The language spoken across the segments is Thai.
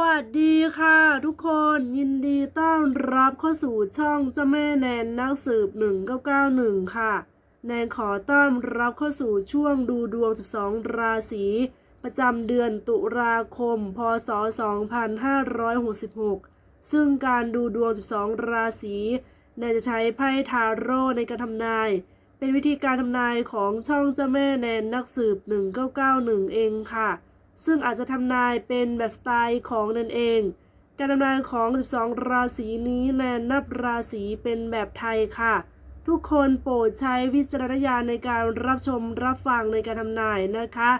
วัสดีค่ะทุกคนยินดีต้อนรับเข้าสู่ช่องเจ้าแม่แนนนักสืบ 1991 ค่ะ แนนขอต้อนรับเข้าสู่ช่วงดูดวง 12 ราศีประจำเดือนตุลาคม พศ 2566 ซึ่งการดูดวง 12 ราศีแนนจะใช้ไพ่ทาโร่ในการทำนาย เป็นวิธีการทำนายของช่องเจ้าแม่แนนนักสืบ 1991 เองค่ะ ซึ่งอาจจะทำนายเป็นแบบสไตล์ของนั่นเอง การทำนายของ 12 ราศีนี้แนนนับราศีเป็นแบบไทยค่ะ ทุกคนโปรดใช้วิจารณญาณในการรับชมรับฟังในการทำนายนะคะ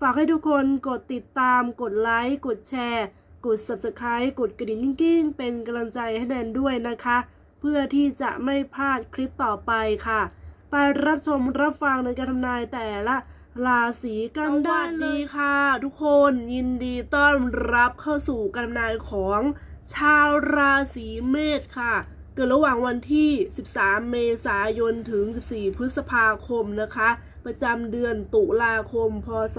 ฝากให้ทุกคนกดติดตาม กดไลค์ กดแชร์ กด subscribe กดกระดิ่งกิ้งๆ เป็นกำลังใจให้แนนด้วยนะคะ เพื่อที่จะไม่พลาดคลิปต่อไปค่ะ ไปรับชมรับฟังในการทำนายแต่ละ ราศีกันได้เลยค่ะ ทุกคนยินดีต้อนรับเข้าสู่การนายของชาวราศีเมษค่ะ เกิดระหว่างวันที่ 13 เมษายนถึง 14 พฤษภาคมนะคะ ประจำเดือนตุลาคม พศ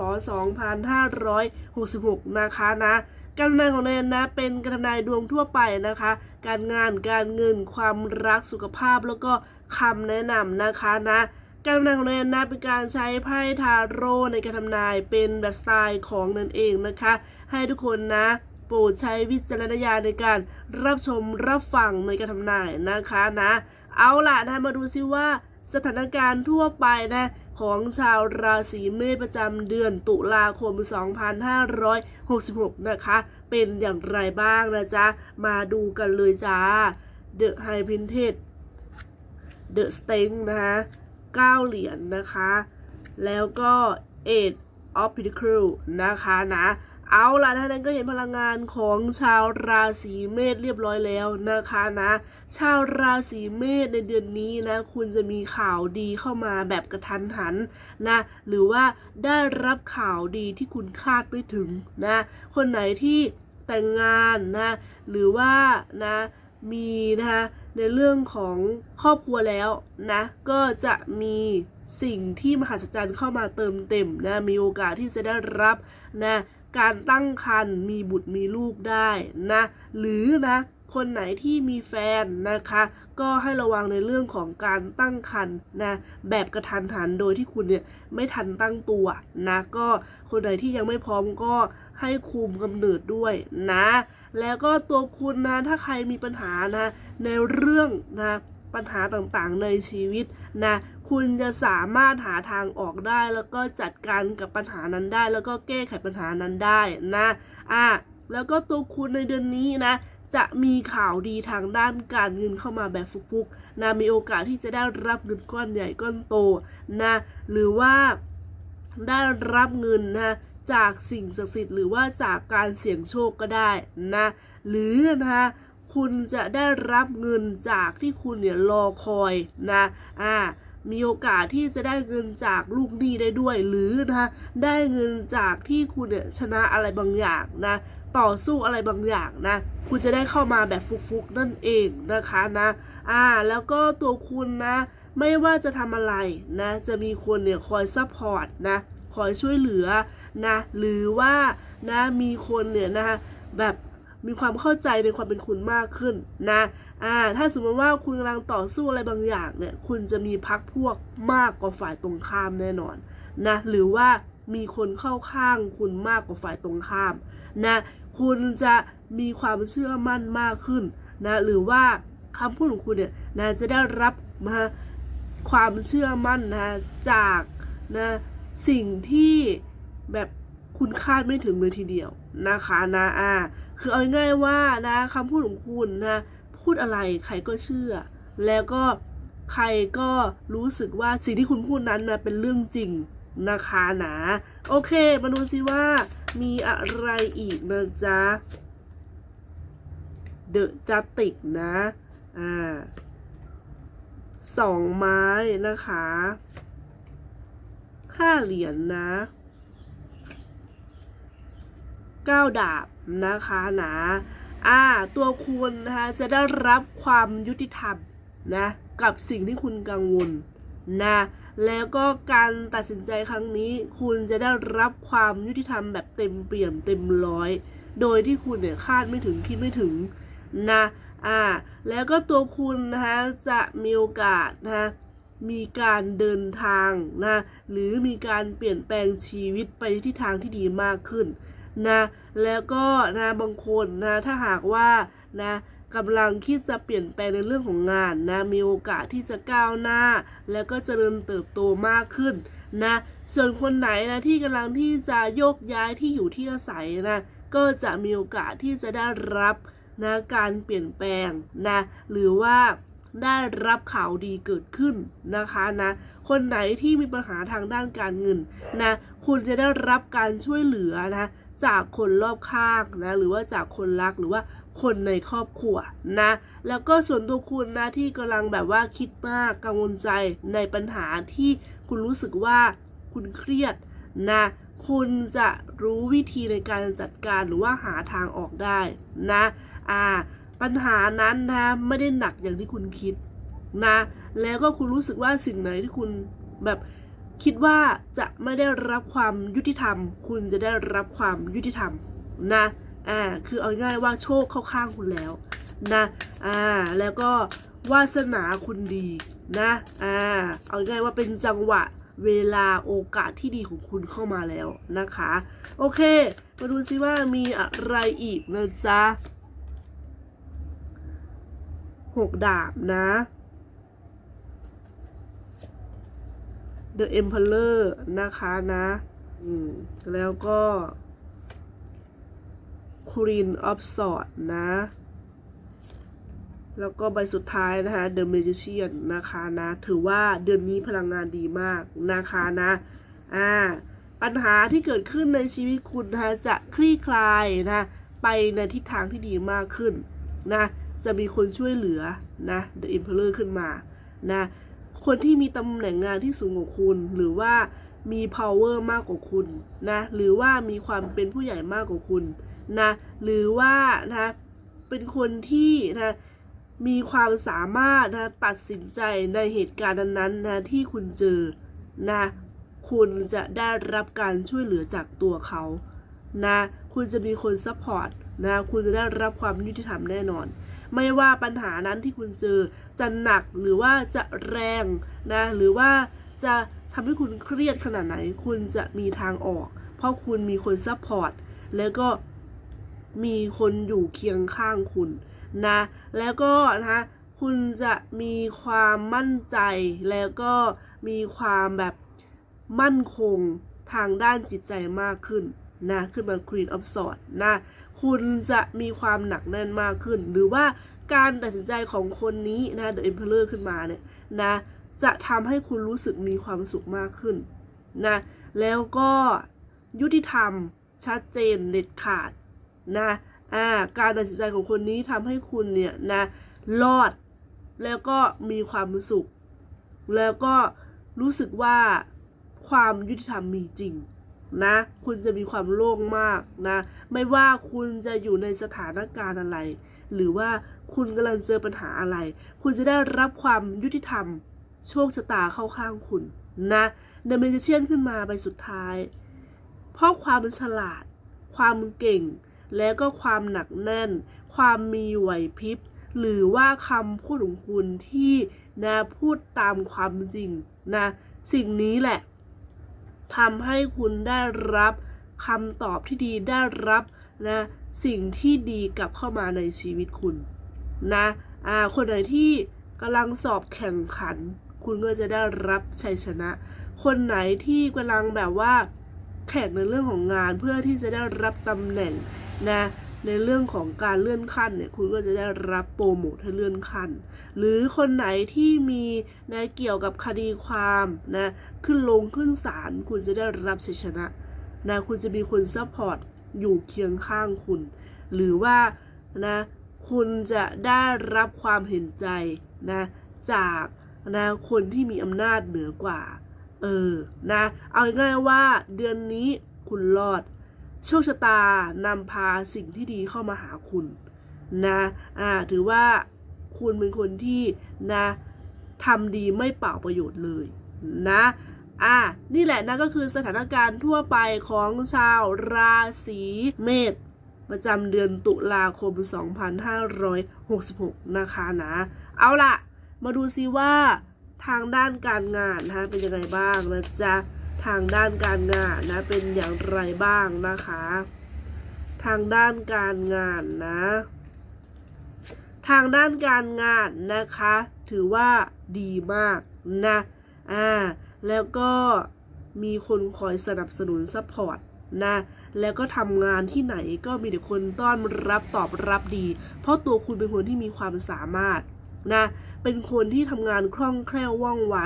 2566 นะคะนะการนายของแนนนะเป็นการนายดวงทั่วไปนะคะ การงานการเงินความรักสุขภาพแล้วก็คำแนะนำนะคะนะ การทำนายของแนนนะเป็นการใช้ไพ่ทาโร่ในการทำนายเป็นแบบสไตล์ของนั่นเองนะคะ ให้ทุกคนนะโปรดใช้วิจารณญาณในการรับชมรับฟังในการทำนายนะคะนะ เอาล่ะนะมาดูซิว่าสถานการณ์ทั่วไปนะของชาวราศีเมษประจำเดือนตุลาคม 2566 นะคะ เป็นอย่างไรบ้างนะจ๊ะ มาดูกันเลยจ้า The High Printed The Sting นะคะ 9 เหรียญนะคะ แล้วก็ Eight of Pentacles นะคะนะ เอาล่ะท่านนั้นก็เห็นพลังงานของชาวราศีเมษเรียบร้อยแล้วนะคะนะ ชาวราศีเมษในเดือนนี้นะ คุณจะมีข่าวดีเข้ามาแบบกระทันหันนะ หรือว่าได้รับข่าวดีที่คุณคาดไม่ถึงนะ คนไหนที่แต่งงานนะ หรือว่านะ มีนะคะ ในเรื่องของครอบครัวแล้วนะ ก็จะมีสิ่งที่มหัศจรรย์เข้ามาเติมเต็มนะมีโอกาสที่จะได้รับนะการตั้งครรภ์มีบุตรมีลูกได้นะหรือนะคนไหนที่มีแฟนนะคะ ก็ให้ระวังในเรื่องของการตั้งครรภ์นะแบบกระทันหันโดยที่คุณเนี่ยไม่ทันตั้งตัวนะก็คนไหนที่ยังไม่พร้อมก็ ให้คุมกำเนิดด้วยนะ แล้วก็ตัวคุณนะถ้าใครมีปัญหานะ ในเรื่องนะปัญหาต่างๆในชีวิตนะคุณจะสามารถหาทางออกได้ แล้วก็จัดการกับปัญหานั้นได้ แล้วก็แก้ไขปัญหานั้นได้นะอะแล้วก็ตัวคุณในเดือนนี้นะ จะมีข่าวดีทางด้านการเงินเข้ามาแบบฟุกๆนะมีโอกาสที่จะได้รับเงินก้อนใหญ่ก้อนโตนะหรือว่าได้รับเงินนะจากสิ่งศักดิ์สิทธิ์หรือว่าจากการเสี่ยงโชคก็ได้นะหรือนะคะคุณจะได้รับเงินจากที่คุณเนี่ยรอคอยนะอ่ามีโอกาสที่จะได้เงินจากลูกหนี้ได้ด้วย หรือนะคะได้เงินจากที่คุณเนี่ยชนะอะไรบางอย่างนะต่อสู้อะไรบางอย่างนะ คุณจะได้เข้ามาแบบฟุกๆนั่นเองนะคะนะอ่าแล้วก็ตัวคุณนะไม่ว่าจะทำอะไรนะจะมีคนเนี่ยคอยซัพพอร์ตนะคอยช่วยเหลือ นะหรือว่านะมีคนเนี่ยนะคะแบบมีความเข้าใจในความเป็นคุณมากขึ้นนะอ่าถ้าสมมติว่าคุณกำลังต่อสู้อะไรบางอย่างเนี่ยคุณจะมีพักพวกมากกว่าฝ่ายตรงข้ามแน่นอนนะหรือว่ามีคนเข้าข้างคุณมากกว่าฝ่ายตรงข้ามนะคุณจะมีความเชื่อมั่นมากขึ้นนะหรือว่าคำพูดของคุณเนี่ยนะจะได้รับมาความเชื่อมั่นนะจากนะสิ่งที่ แบบคุณคาดไม่ถึงเลยทีเดียวนะคะนะอ่าคือเอาง่ายว่านะคำพูดของคุณนะ พูดอะไรใครก็เชื่อ แล้วก็ใครก็รู้สึกว่าสิ่งที่คุณพูดนั้นนะเป็นเรื่องจริงนะคะนะโอเค มาดูซิว่ามีอะไรอีกนะจ๊ะเดอะจัติกนะ อ่าสองไม้นะคะห้าเหรียญนนะ เก้าดาบนะคะนะอ่าตัวคุณนะคะจะได้รับความยุติธรรมนะกับสิ่งที่คุณกังวลนะแล้วก็การตัดสินใจครั้งนี้ คุณจะได้รับความยุติธรรมแบบเต็มเปี่ยมเต็มร้อย โดยที่คุณเนี่ยคาดไม่ถึงคิดไม่ถึงนะอ่าแล้วก็ตัวคุณนะคะจะมีโอกาสนะคะมีการเดินทางนะหรือมีการเปลี่ยนแปลงชีวิตไปที่ทางที่ดีมากขึ้น นะแล้วก็นะบางคนนะถ้าหากว่านะกำลังคิดจะเปลี่ยนแปลงในเรื่องของงานนะมีโอกาสที่จะก้าวหน้า แล้วก็เจริญเติบโตมากขึ้นนะส่วนคนไหนนะที่กำลังที่จะโยกย้ายที่อยู่ที่อาศัยนะก็จะมีโอกาสที่จะได้รับนะการเปลี่ยนแปลงนะหรือว่าได้รับข่าวดีเกิดขึ้นนะคะนะคนไหนที่มีปัญหาทางด้านการเงินนะคุณจะได้รับการช่วยเหลือนะ จากคนรอบข้างนะหรือว่าจากคนรักหรือว่าคนในครอบครัวนะ แล้วก็ส่วนตัวคุณนะที่กำลังแบบว่าคิดมากกังวลใจในปัญหาที่คุณรู้สึกว่าคุณเครียดนะคุณจะรู้วิธีในการจัดการหรือว่าหาทางออกได้นะอ่าปัญหานั้นนะไม่ได้หนักอย่างที่คุณคิดนะ แล้วก็คุณรู้สึกว่าสิ่งไหนที่คุณแบบ คิดว่าจะไม่ได้รับความยุติธรรม คุณจะได้รับความยุติธรรมนะอ่าคือเอาง่ายว่าโชคเข้าข้างคุณแล้วนะอ่าแล้วก็วาสนาคุณดีนะอ่าเอาง่ายว่าเป็นจังหวะเวลาโอกาสที่ดีของคุณเข้ามาแล้วนะคะ โอเค มาดูซิว่ามีอะไรอีกนะจ๊ะหกดาบนะ The Emperor นะคะนะแล้วก็ Queen of Swords นะ แล้วก็ใบสุดท้ายนะคะ The Magician นะคะนะ ถือว่าเดือนนี้พลังงานดีมากนะคะนะอ่าปัญหาที่เกิดขึ้นในชีวิตคุณนะคะจะคลี่คลายนะไปในทิศทางที่ดีมากขึ้นนะจะมีคนช่วยเหลือนะ The Emperor ขึ้นมานะ คนที่มีตำแหน่งงานที่สูงกว่าคุณ หรือว่ามี power มากกว่าคุณนะหรือว่ามีความเป็นผู้ใหญ่มากกว่าคุณนะหรือว่านะเป็นคนที่นะมีความสามารถนะตัดสินใจในเหตุการณ์นั้นๆนะที่คุณเจอนะคุณจะได้รับการช่วยเหลือจากตัวเขานะคุณจะมีคนซัพพอร์ตนะคุณจะได้รับความยุติธรรมแน่นอน ไม่ว่าปัญหานั้นที่คุณเจอ จะหนักหรือว่าจะแรงนะหรือว่าจะทำให้คุณเครียดขนาดไหน คุณจะมีทางออก เพราะคุณมีคนซัพพอร์ตแล้วก็มีคนอยู่เคียงข้างคุณนะแล้วก็นะคะคุณจะมีความมั่นใจแล้วก็มีความแบบมั่นคงทางด้านจิตใจมากขึ้นนะขึ้นมา Queen of Swords นะคุณจะมีความหนักแน่นมากขึ้น หรือว่า การตัดสินใจของคนนี้นะ The Emperor ขึ้นมาเนี่ยนะจะทำให้คุณรู้สึกมีความสุขมากขึ้นนะแล้วก็ยุติธรรมชัดเจนเด็ดขาดนะอ่าการตัดสินใจของคนนี้ทำให้คุณเนี่ยนะรอดแล้วก็มีความสุข แล้วก็รู้สึกว่าความยุติธรรมมีจริงนะคุณจะมีความโล่งมากนะ ไม่ว่าคุณจะอยู่ในสถานการณ์อะไร หรือว่า คุณกำลังเจอปัญหาอะไร คุณจะได้รับความยุติธรรม โชคชะตาเข้าข้างคุณนะเดเมจิเชียนขึ้นมาใบสุดท้าย เพราะความฉลาด ความเก่ง และก็ความหนักแน่น ความมีไหวพริบ หรือว่าคำพูดของคุณที่นะพูดตามความจริงนะสิ่งนี้แหละทำให้คุณได้รับคำตอบที่ดีได้รับนะสิ่งที่ดีกลับเข้ามาในชีวิตคุณ นะอ่าคนไหนที่กำลังสอบแข่งขัน คุณก็จะได้รับชัยชนะ คนไหนที่กำลังแบบว่าแข่งในเรื่องของงานเพื่อที่จะได้รับตำแหน่งนะในเรื่องของการเลื่อนขั้นเนี่ยคุณก็จะได้รับโปรโมทให้เลื่อนขั้น หรือคนไหนที่มีนะเกี่ยวกับคดีความนะขึ้นลงขึ้นศาลคุณจะได้รับชัยชนะนะคุณจะมีคนซัพพอร์ตอยู่เคียงข้างคุณ หรือว่านะ คุณจะได้รับความเห็นใจนะจากนะคนที่มีอำนาจเหนือกว่า เออนะเอาง่ายว่าเดือนนี้คุณรอด โชคชะตานำพาสิ่งที่ดีเข้ามาหาคุณนะอ่าถือว่าคุณเป็นคนที่นะทำดีไม่เปล่าประโยชน์เลยนะอ่านี่แหละนะก็คือสถานการณ์ทั่วไปของชาวราศีเมษ ประจำเดือนตุลาคม 2566 นะคะนะ เอาล่ะ มาดูซิว่าทางด้านการงานนะเป็นยังไงบ้างนะจ๊ะ ทางด้านการงานนะเป็นอย่างไรบ้างนะคะ ทางด้านการงานนะ ทางด้านการงานนะคะ ถือว่าดีมากนะอ่าแล้วก็มีคนคอยสนับสนุนซัพพอร์ตนะ แล้วก็ทำงานที่ไหนก็มีแต่คนต้อนรับตอบรับดี เพราะตัวคุณเป็นคนที่มีความสามารถนะเป็นคนที่ทำงานคล่องแคล่วว่องไว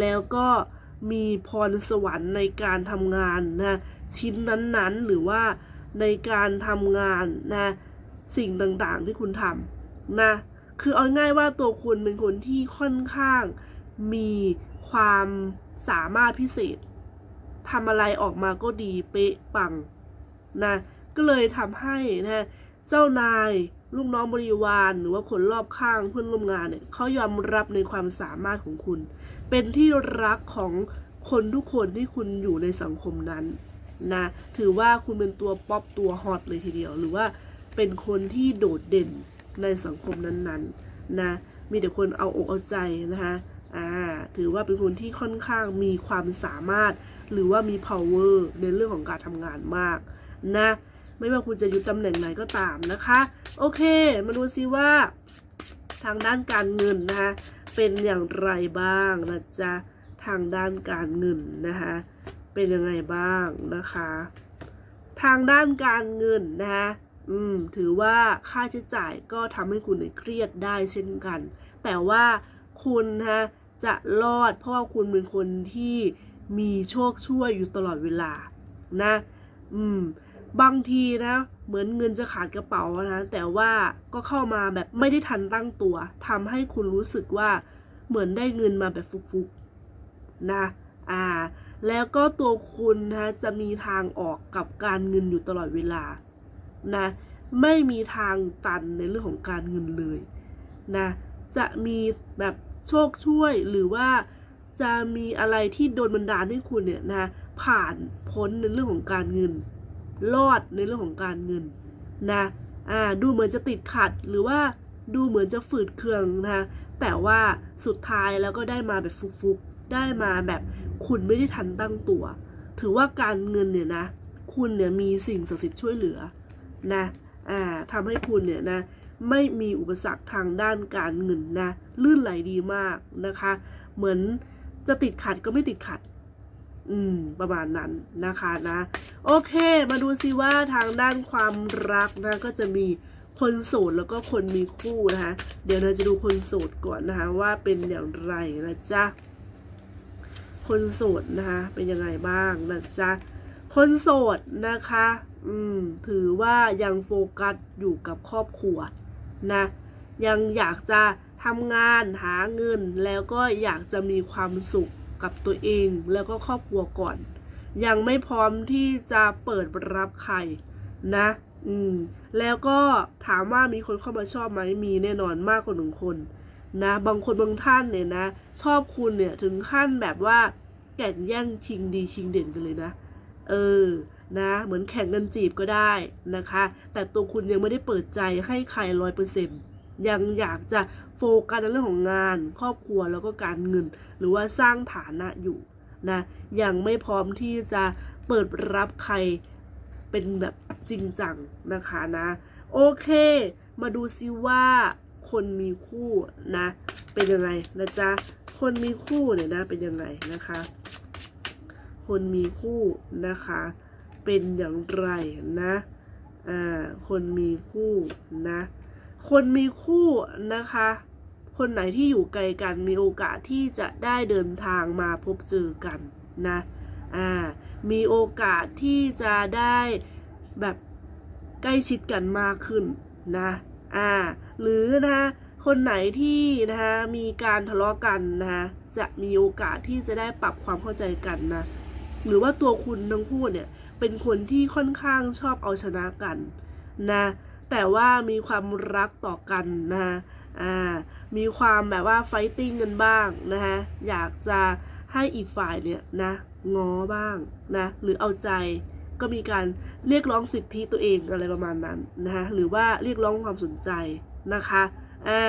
แล้วก็มีพรสวรรค์ในการทำงานนะชิ้นนั้นๆ หรือว่าในการทำงานนะสิ่งต่างๆที่คุณทำนะคือเอาง่ายว่าตัวคุณเป็นคนที่ค่อนข้างมีความสามารถพิเศษทำอะไรออกมาก็ดีเป๊ะปัง นะก็เลยทำให้นะเจ้านายลูกน้องบริวารหรือว่าคนรอบข้างเพื่อนร่วมงานเนี่ยเขายอมรับในความสามารถของคุณ เป็นที่รักของคนทุกคนที่คุณอยู่ในสังคมนั้นนะถือว่าคุณเป็นตัวป๊อปตัวฮอตเลยทีเดียว หรือว่าเป็นคนที่โดดเด่นในสังคมนั้นๆนะมีแต่คนเอาอกเอาใจนะคะอ่าถือว่าเป็นคนที่ค่อนข้างมีความสามารถ หรือว่ามี power ในเรื่องของการทำงานมาก นะ ไม่ว่าคุณจะอยู่ตำแหน่งไหนก็ตามนะคะ โอเค มาดูซิว่า ทางด้านการเงินนะคะเป็นอย่างไรบ้างนะจ๊ะทางด้านการเงินนะคะเป็นยังไงบ้างนะคะ ทางด้านการเงินนะคะอืมถือว่าค่าใช้จ่ายก็ทำให้คุณเครียดได้เช่นกัน แต่ว่าคุณนะจะรอดเพราะว่าคุณเป็นคนที่มีโชคช่วยอยู่ตลอดเวลานะ อืม บางทีนะ เหมือนเงินจะขาดกระเป๋านะแต่ว่าก็เข้ามาแบบไม่ได้ทันตั้งตัวทำให้คุณรู้สึกว่าเหมือนได้เงินมาแบบฟุกๆนะอ่า แล้วก็ตัวคุณนะจะมีทางออกกับการเงินอยู่ตลอดเวลานะไม่มีทางตันในเรื่องของการเงินเลยนะจะมีแบบโชคช่วยหรือว่าจะมีอะไรที่โดนบันดาลให้คุณเนี่ยนะผ่านพ้นในเรื่องของการเงิน รอดในเรื่องของการเงินนะอ่าดูเหมือนจะติดขัดหรือว่าดูเหมือนจะฝืดเคืองนะแต่ว่าสุดท้ายแล้วก็ได้มาแบบฟุกๆ ได้มาแบบคุณไม่ได้ทันตั้งตัว ถือว่าการเงินเนี่ยนะ คุณเนี่ยมีสิ่งศักดิ์สิทธิ์ช่วยเหลือนะอ่าทำให้คุณเนี่ยนะไม่มีอุปสรรคทางด้านการเงินนะลื่นไหลดีมากนะคะ เหมือนจะติดขัดก็ไม่ติดขัด อืม ประมาณนั้นนะคะนะ โอเค มาดูซิว่าทางด้านความรักนะ ก็จะมีคนโสดแล้วก็คนมีคู่นะคะ เดี๋ยวเราจะดูคนโสดก่อนนะคะ ว่าเป็นอย่างไรนะจ๊ะ คนโสดนะคะ เป็นยังไงบ้างนะจ๊ะ คนโสดนะคะ อืม ถือว่ายังโฟกัสอยู่กับครอบครัวนะ ยังอยากจะทำงานหาเงินแล้วก็อยากจะมีความสุข กับตัวเองแล้วก็ครอบครัวก่อน ยังไม่พร้อมที่จะเปิดรับใครนะ อืม แล้วก็ถามว่ามีคนเข้ามาชอบไหมมีแน่นอนมากกว่าหนึ่งคนนะ บางคนบางท่านเนี่ยนะ ชอบคุณเนี่ยถึงขั้นแบบว่าแก่งแย่งชิงดีชิงเด่นกันเลยนะ เออ นะ เหมือนแข่งกันจีบก็ได้นะคะ แต่ตัวคุณยังไม่ได้เปิดใจให้ใครร้อยเปอร์เซ็นต์ยังอยากจะ โฟกัสในเรื่องของงาน ครอบครัวแล้วก็การเงิน หรือว่าสร้างฐานะอยู่นะยังไม่พร้อมที่จะเปิดรับใครเป็นแบบจริงจังนะคะนะโอเค มาดูซิว่าคนมีคู่นะ เป็นยังไงนะจ๊ะคนมีคู่เนี่ยนะเป็นยังไงนะคะ คนมีคู่นะคะ เป็นอย่างไรนะอ่าคนมีคู่นะ คนมีคู่นะคะ คนไหนที่อยู่ไกลกันมีโอกาสที่จะได้เดินทางมาพบเจอกันนะอ่ามีโอกาสที่จะได้แบบใกล้ชิดกันมากขึ้นนะอ่าหรือนะคนไหนที่นะคะมีการทะเลาะกันนะคะจะมีโอกาสที่จะได้ปรับความเข้าใจกันนะหรือว่าตัวคุณทั้งคู่เนี่ยเป็นคนที่ค่อนข้างชอบเอาชนะกันนะ แต่ว่ามีความรักต่อกันนะอ่ามีความแบบว่าไฟติ้งกันบ้างนะคะอยากจะให้อีกฝ่ายเนี่ยนะง้อบ้างนะหรือเอาใจก็มีการเรียกร้องสิทธิตัวเองอะไรประมาณนั้นนะคะหรือว่าเรียกร้องความสนใจนะคะอ่า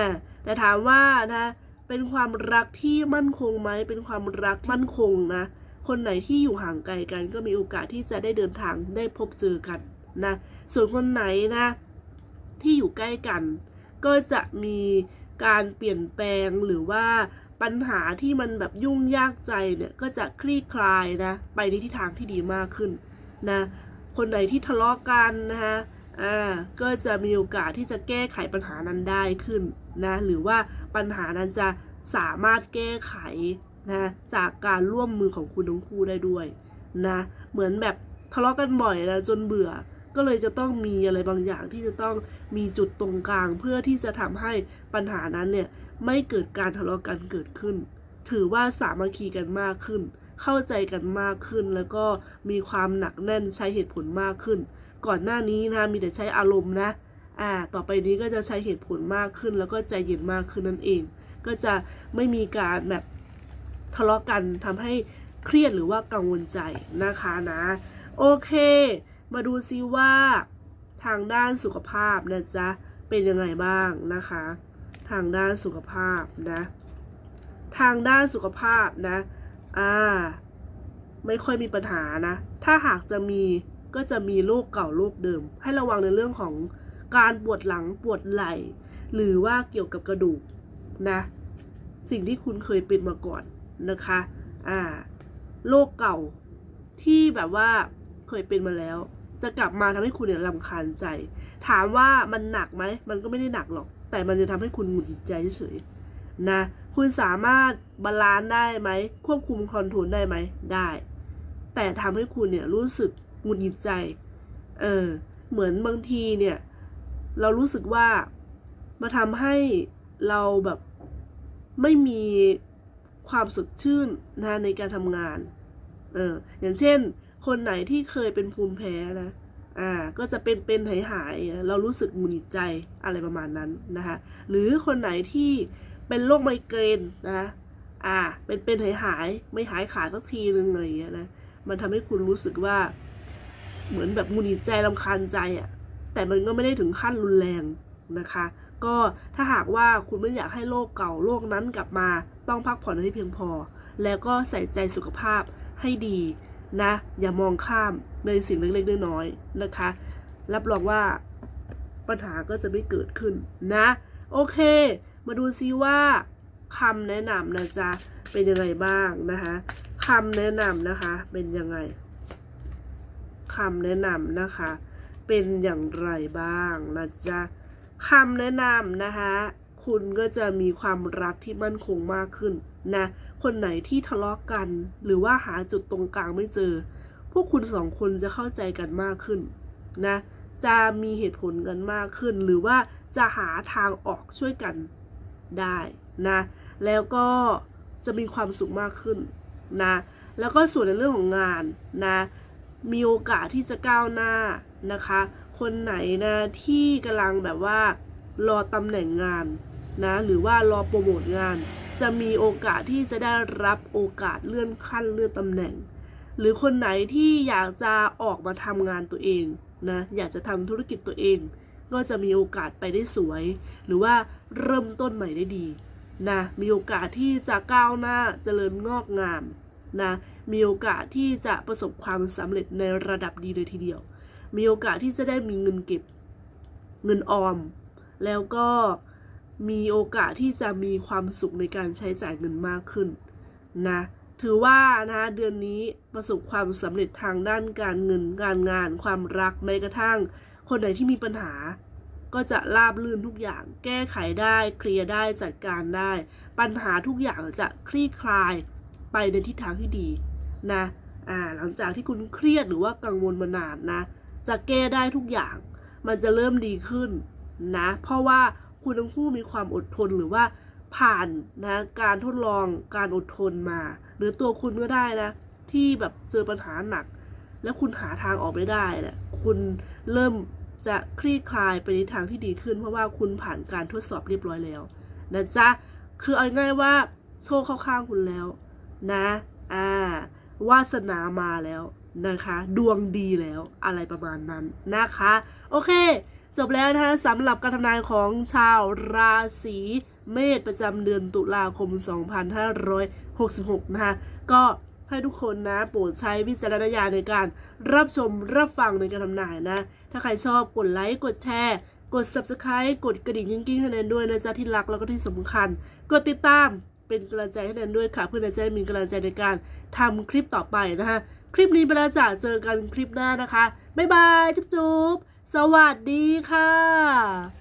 แต่ถามว่านะเป็นความรักที่มั่นคงไหมเป็นความรักมั่นคงนะคนไหนที่อยู่ห่างไกลกันก็มีโอกาสที่จะได้เดินทางได้พบเจอกันนะส่วนคนไหนนะ ที่อยู่ใกล้กัน ก็จะมีการเปลี่ยนแปลงหรือว่าปัญหาที่มันแบบยุ่งยากใจเนี่ยก็จะคลี่คลายนะไปในทิศทางที่ดีมากขึ้นนะคนไหนที่ทะเลาะกันนะคะอ่าก็จะมีโอกาสที่จะแก้ไขปัญหานั้นได้ขึ้นนะหรือว่าปัญหานั้นจะสามารถแก้ไขนะจากการร่วมมือของคุณทั้งคู่ได้ด้วยนะเหมือนแบบทะเลาะกันบ่อยนะจนเบื่อ ก็เลยจะต้องมีอะไรบางอย่างที่จะต้องมีจุดตรงกลาง เพื่อที่จะทำให้ปัญหานั้นเนี่ยไม่เกิดการทะเลาะกันเกิดขึ้น ถือว่าสามัคคีกันมากขึ้น เข้าใจกันมากขึ้น แล้วก็มีความหนักแน่นใช้เหตุผลมากขึ้น ก่อนหน้านี้นะมีแต่ใช้อารมณ์นะอ่าต่อไปนี้ก็จะใช้เหตุผลมากขึ้น แล้วก็ใจเย็นมากขึ้นนั่นเอง ก็จะไม่มีการแบบทะเลาะกันทำให้เครียดหรือว่ากังวลใจนะคะนะ โอเค มาดูซิว่าทางด้านสุขภาพนะจ๊ะ เป็นยังไงบ้างนะคะ ทางด้านสุขภาพนะ ทางด้านสุขภาพนะ อ่า ไม่ค่อยมีปัญหานะ ถ้าหากจะมีก็จะมีโรคเก่าโรคเดิม ให้ระวังในเรื่องของการปวดหลังปวดไหล่ หรือว่าเกี่ยวกับกระดูกนะ สิ่งที่คุณเคยเป็นมาก่อนนะคะ อ่า โรคเก่าที่แบบว่าเคยเป็นมาแล้ว จะกลับมาทำให้คุณเนี่ยรำคาญใจ ถามว่ามันหนักไหม มันก็ไม่ได้หนักหรอก แต่มันจะทำให้คุณหงุดหงิดใจเฉยๆนะ คุณสามารถบาลานซ์ได้ไหม ควบคุมคอนโทรลได้ไหม ได้ แต่ทำให้คุณเนี่ยรู้สึกหงุดหงิดใจ เออ เหมือนบางทีเนี่ย เรารู้สึกว่ามาทำให้เราแบบไม่มีความสดชื่นนะในการทำงาน เออ อย่างเช่น คนไหนที่เคยเป็นภูมิแพ้นะ อ่า ก็จะเป็นเป็นหายหายเรารู้สึกหงุดหงิดใจอะไรประมาณนั้นนะคะ หรือคนไหนที่เป็นโรคไมเกรนนะอ่า เป็นเป็นหายหายไม่หายขาดสักทีนึงอะไรอย่างเงี้ยนะ มันทำให้คุณรู้สึกว่า เหมือนแบบหงุดหงิดใจรำคาญใจอะ่ะ แต่มันก็ไม่ได้ถึงขั้นรุนแรงนะคะ ก็ถ้าหากว่าคุณไม่อยากให้โรคเก่าโรคนั้นกลับมา ต้องพักผ่อนให้เพียงพอ แล้วก็ใส่ใจสุขภาพให้ดี นะ อย่ามองข้ามในสิ่งเล็กๆน้อยๆนะคะ รับรองว่าปัญหาก็จะไม่เกิดขึ้นนะ โอเค มาดูซิว่าคำแนะนำนะจ๊ะ เป็นยังไงบ้างนะคะคำแนะนำนะคะ เป็นยังไงคำแนะนำนะคะ เป็นอย่างไรบ้างนะจ๊ะคำแนะนำนะคะ คุณก็จะมีความรักที่มั่นคงมากขึ้น นะ คนไหนที่ทะเลาะกัน หรือว่าหาจุดตรงกลางไม่เจอ พวกคุณสองคนจะเข้าใจกันมากขึ้นนะ จะมีเหตุผลกันมากขึ้น หรือว่าจะหาทางออกช่วยกันได้นะ แล้วก็จะมีความสุขมากขึ้นนะ แล้วก็ส่วนในเรื่องของงานนะ มีโอกาสที่จะก้าวหน้านะคะ คนไหนนะที่กำลังแบบว่ารอตำแหน่งงานนะ หรือว่ารอโปรโมทงาน จะมีโอกาสที่จะได้รับโอกาสเลื่อนขั้นเลื่อนตำแหน่ง หรือคนไหนที่อยากจะออกมาทำงานตัวเองนะอยากจะทำธุรกิจตัวเอง ก็จะมีโอกาสไปได้สวย หรือว่าเริ่มต้นใหม่ได้ดีนะมีโอกาสที่จะก้าวหน้าเจริญงอกงามนะมีโอกาสที่จะประสบความสำเร็จในระดับดีเลยทีเดียว มีโอกาสที่จะได้มีเงินเก็บเงินออม แล้วก็ มีโอกาสที่จะมีความสุขในการใช้จ่ายเงินมากขึ้นนะถือว่านะเดือนนี้ประสบความสำเร็จทางด้านการเงินการงาน ความรักแม้กระทั่ง คนไหนที่มีปัญหา ก็จะราบลื่นทุกอย่าง แก้ไขได้เคลียร์ได้จัดการได้ ปัญหาทุกอย่างจะคลี่คลายไปในทิศทางที่ดีนะอ่าหลังจากที่คุณเครียดหรือว่ากังวลมานานนะ จะแก้ได้ทุกอย่าง มันจะเริ่มดีขึ้นนะ เพราะว่า คุณทั้งคู่มีความอดทนหรือว่าผ่านนะการทดลองการอดทนมา หรือตัวคุณก็ได้นะ ที่แบบเจอปัญหาหนัก แล้วคุณหาทางออกไม่ได้แหละคุณเริ่มจะคลี่คลายไปในทางที่ดีขึ้น เพราะว่าคุณผ่านการทดสอบเรียบร้อยแล้วนะจ๊ะคือเอาง่ายว่าโชคเข้าข้างคุณแล้ว นะอ่าวาสนามาแล้วนะคะ ดวงดีแล้วอะไรประมาณนั้นนะคะ โอเค จบแล้วนะคะสำหรับการทำนายของชาวราศีเมษประจำเดือนตุลาคม 2566 นะคะก็ให้ทุกคนนะโปรดใช้วิจารณญาณในการรับชมรับฟังในการทำนายนะ ถ้าใครชอบกดไลค์กดแชร์กด subscribe กดกระดิ่งยิ่งกิ้งให้แนนด้วยนะจ๊ะที่รักแล้วก็ที่สำคัญ กดติดตามเป็นกำลังใจให้แนนด้วยค่ะ เพื่อนจะได้มีกำลังใจในการทำคลิปต่อไปนะคะคลิปนี้ไปแล้วจ้ะเจอกันคลิปหน้านะคะ บ๊ายบาย จุ๊บ สวัสดีค่ะ